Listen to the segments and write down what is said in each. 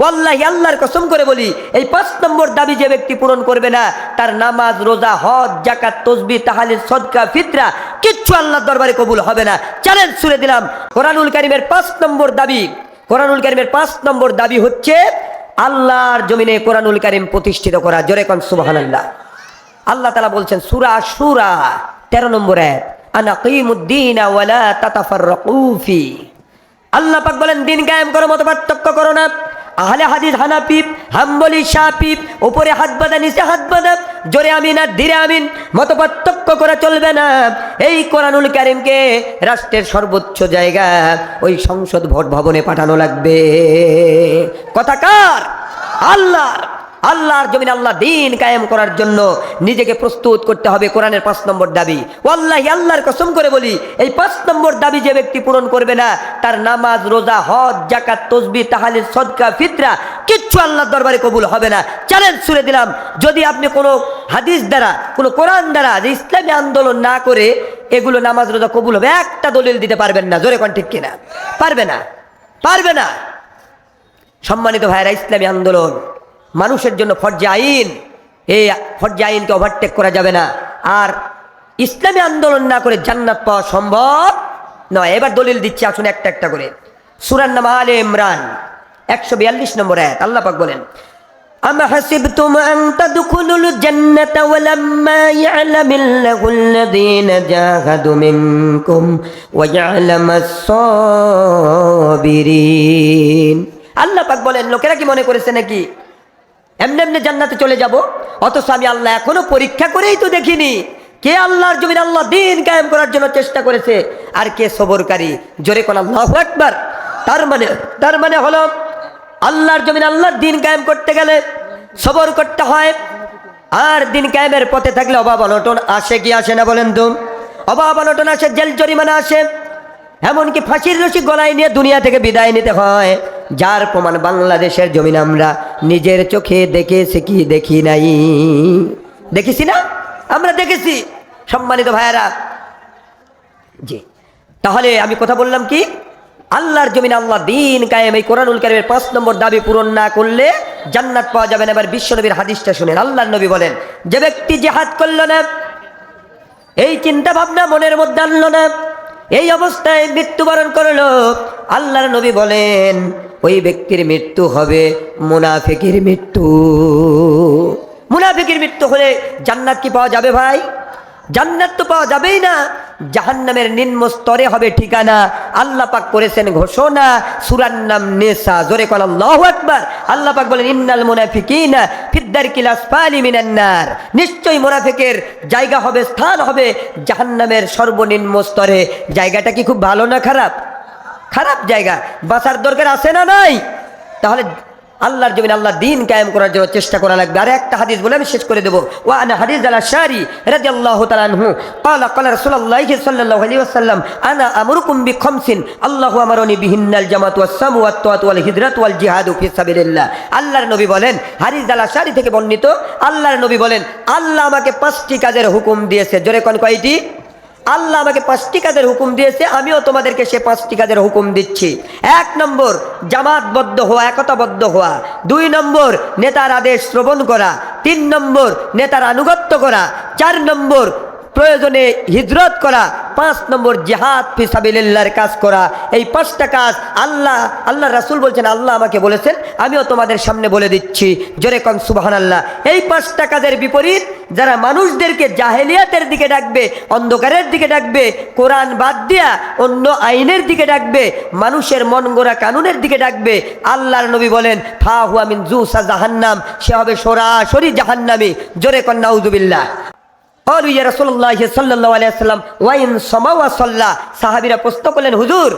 ওয়াল্লাহি আল্লাহর কসম করে বলি, এই পাঁচ নম্বর দাবি যে ব্যক্তি পূরণ করবে না, তার নামাজ, রোজা, হজ জাকাত তসবি তাহালিল, সদকা, ফিতরা, কিচ্ছু আল্লাহর দরবারে কবুল হবে না। চ্যালেঞ্জ ছুড়ে দিলাম। কোরআনুল কারিমের পাঁচ নম্বর দাবি, কোরআনুল কারিমের পাঁচ নম্বর দাবি হচ্ছে, আল্লাহর জমিনে কোরআনুল কারিম প্রতিষ্ঠিত করা। জোরে কন, সুবহানাল্লাহ। আল্লাহ তালা বলছেন, সুরা সুরা তেরো নম্বর এক আল্লাহ পাক বলেন, দিন কায়েম করো মত পার্থক্য করো না। আহলে হাদিস হানাপিপ হাম্বলি শাহপিপ ওপরে হাত বাঁধা, নিচে হাত বাঁধা, জোরে আমিন আর ধীরে আমিন মত পার্থক্য করা চলবে না। এই কোরআনুল কারিমকে রাষ্ট্রের সর্বোচ্চ জায়গা, ওই সংসদ ভোট ভবনে পাঠানো লাগবে। কথা কার? আল্লাহর। আল্লাহর জমিন আল্লাহ দিন কায়েম করার জন্য নিজেকে প্রস্তুত করতে হবে কোরআনের পাঁচ নম্বর দাবি। ওয়াল্লাহি, আল্লাহর কসম করে বলি, এই পাঁচ নম্বর দাবি যে ব্যক্তি পূরণ করবে না, তার নামাজ, রোজা, হজ জাকাত তসবি, তাহালিল, সদকা, ফিতরা, কিচ্ছু আল্লাহর দরবারে কবুল হবে না। চ্যালেঞ্জ ছুড়ে দিলাম, যদি আপনি কোনো হাদিস দ্বারা, কোনো কোরআন দ্বারা যে ইসলামী আন্দোলন না করে, এগুলো নামাজ, রোজা কবুল হবে, একটা দলিল দিতে পারবেন না। জোরে কোন ঠিক কিনা? পারবে না? পারবে না? সম্মানিত ভাইরা ইসলামী আন্দোলন মানুষের জন্য ফর্জে আইন এই ফর্জে আইনকে ওভারটেক করা যাবে না আর ইসলামী আন্দোলন না করে জান্নাত পাওয়া সম্ভব নয় এবার দলিল দিচ্ছি আসুন একটা একটা করে সুরান নাম আলে ইমরান একশো বিয়াল্লিশ নম্বর এক আল্লাহ পাক বলেন أم حسبتم أن تدخلوا الجنة ولما يعلم الله الذين جاهدوا منكم ويعلم الصابرين আল্লাহ পাক বলেন লোকেরা কি মনে করেছে নাকি এমনি এমনি জান্নাতে চলে যাব। অথচ আমি আল্লাহ এখনও পরীক্ষা করেই তো দেখিনি। কে আল্লাহর জমিন আল্লাহ দিন কায়েম করার জন্য চেষ্টা করেছে? আর কে সবরকারী? জোরে কোন আল্লাহ একবার তার মানে তার মানে হলো, আল্লাহর জমিন আল্লাহর দিন কায়েম করতে গেলে সবর করতে হয়। আর দিন কায়েমের পথে থাকলে অভাব অনটন আসে কি আসে না বলেন তো? অভাব অনটন আসে, জেল জরিমানা আসে। এমনকি ফাঁসির রশি গলায় নিয়ে দুনিয়া থেকে বিদায় নিতে হয়। যার প্রমাণ বাংলাদেশের জমিন আমরা নিজের চোখে দেখেছি কি দেখি নাই। দেখেছি না? আমরা দেখেছি। সম্মানিত ভাইয়ারা, জি। তাহলে আমি কথা বললাম কি? আল্লাহর জমিন আল্লাহ দিন কায়েম, এই কোরআনুল কারিমের পাঁচ নম্বর দাবি পূরণ না করলে জান্নাত পাওয়া যাবে না। এবার বিশ্বনবীর হাদিসটা শুনেন। আল্লাহর নবী বলেন, যে ব্যক্তি জেহাদ করল না, এই চিন্তা ভাবনা মনের মধ্যে আনলো না, এই অবস্থায় মৃত্যুবরণ করল, আল্লাহর নবী বলেন ওই ব্যক্তির মৃত্যু হবে মুনাফিকের মৃত্যু। মুনাফিকের মৃত্যু হলে জান্নাত কি পাওয়া যাবে ভাই? জান্নাত তো পাওয়া যাবেই না। জাহান্নামের নিম্ন স্তরে হবে ঠিকানা। আল্লাহ পাক করেছেন ঘোষণা সুরার নাম নেশা। জোরে কল আল্লাহু আকবার। আল্লাহ পাক বলেন, ইন্নাল মুনাফিকিনা ফিদ্দার কিলাস ফালি মিনান্নার নিশ্চয়ই মুনাফিকের জায়গা হবে, স্থান হবে জাহান্নামের সর্বনিম্ন স্তরে। জায়গাটা কি খুব ভালো না খারাপ? খারাপ জায়গা বাঁচার দরকার আছে না নাই তাহলে আল্লাহর জমিন আল্লাহ দিন কায়েম করার জন্য চেষ্টা করা লাগবে আর একটা হাদিস বলে আমি শেষ করে দেবো ও আনা হাদিস আলা শারি রাদিয়াল্লাহু তাআলা আনহু قال قال رسول الله صلى الله عليه وسلم انا امركم بخمس الله امرني بهن الجماعه والصوم والطاعه والهجرة والجهاد في سبيل الله আল্লাহর নবী বলেন হাদিস আলা শারি থেকে বর্ণিত আল্লাহর নবী বলেন আল্লাহ আমাকে পাঁচটি কাজের হুকুম দিয়েছে জোরে কোন কয়টি আল্লাহ আমাকে পাঁচটি কাজের হুকুম দিয়েছে, আমিও তোমাদেরকে সে পাঁচটি কাজের হুকুম দিচ্ছি। এক নম্বর, জামাতবদ্ধ হওয়া, একতাবদ্ধ হওয়া। দুই নম্বর, নেতার আদেশ শ্রবণ করা। তিন নম্বর, নেতার আনুগত্য করা। চার নম্বর প্রয়োজনে হিজরত করা, পাঁচ নম্বর জেহাদ ফিসাবিল্লার কাজ করা, এই পাঁচটা কাজ আল্লাহ আল্লাহ রাসুল বলছেন, আল্লাহ আমাকে বলেছেন, আমিও তোমাদের সামনে বলে দিচ্ছি। জোরে কন সুবাহান আল্লাহ এই পাঁচটা কাজের বিপরীত, যারা মানুষদেরকে জাহেলিয়াতের দিকে ডাকবে, অন্ধকারের দিকে ডাকবে, কোরআন বাদ দিয়া অন্য আইনের দিকে ডাকবে, মানুষের মন গোড়া কানুনের দিকে ডাকবে, আল্লাহর নবী বলেন ফা হুয়া মিন জুসা জাহান্নাম সে হবে সরাসরি জাহান্নামি। জোরে কন, নাউজুবিল্লাহ। অলু ইয়া রসুল্লাহ সাল্লাহ আলিয়াল্লাম ওয়াইন সমাওয়া সল্লা সাহাবীরা প্রশ্ন করলেন, হুজুর,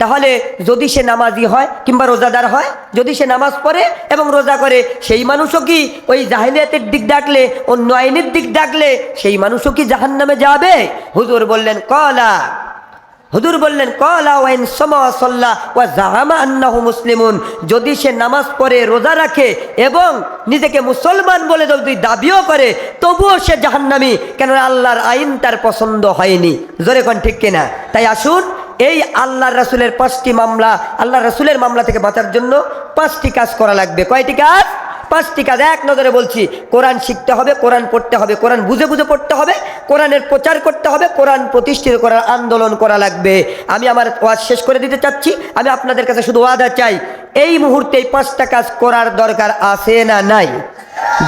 তাহলে যদি সে নামাজি হয় কিংবা রোজাদার হয়, যদি সে নামাজ পড়ে এবং রোজা করে, সেই মানুষও কি ওই জাহিলিয়াতের দিক ডাকলে, অন্য আইনের দিক ডাকলে, সেই মানুষও কি জাহান নামে যাবে? হুজুর বললেন, কলা। হুজুর বললেন, কলা ওয়াইন সমা ওয়া জাহামা আন্নাহু মুসলিমুন। যদি সে নামাজ পড়ে, রোজা রাখে এবং নিজেকে মুসলমান বলে যদি দাবিও করে, তবুও সে জাহান্নামি। কেন আল্লাহর আইন তার পছন্দ হয়নি। জোরে কোন ঠিক কিনা? তাই আসুন, এই আল্লাহ রাসুলের পাঁচটি মামলা আল্লাহ রাসুলের মামলা থেকে বাঁচার জন্য পাঁচটি কাজ করা লাগবে। কয়টি কাজ? পাঁচটি কাজ এক নজরে বলছি, কোরআন শিখতে হবে, কোরআন পড়তে হবে, কোরআন বুঝে বুঝে পড়তে হবে, কোরআনের প্রচার করতে হবে, কোরআন প্রতিষ্ঠিত করার আন্দোলন করা লাগবে। আমি আমার ওয়াজ শেষ করে দিতে চাচ্ছি, আমি আপনাদের কাছে শুধু ওয়াদা চাই, এই মুহূর্তে এই পাঁচটা কাজ করার দরকার আছে না নাই?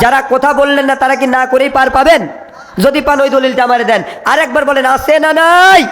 যারা কথা বললেন না, তারা কি না করেই পার পাবেন? যদি পান ওই দলিলটা আমার দেন। আরেকবার বলেন, আছে না নাই?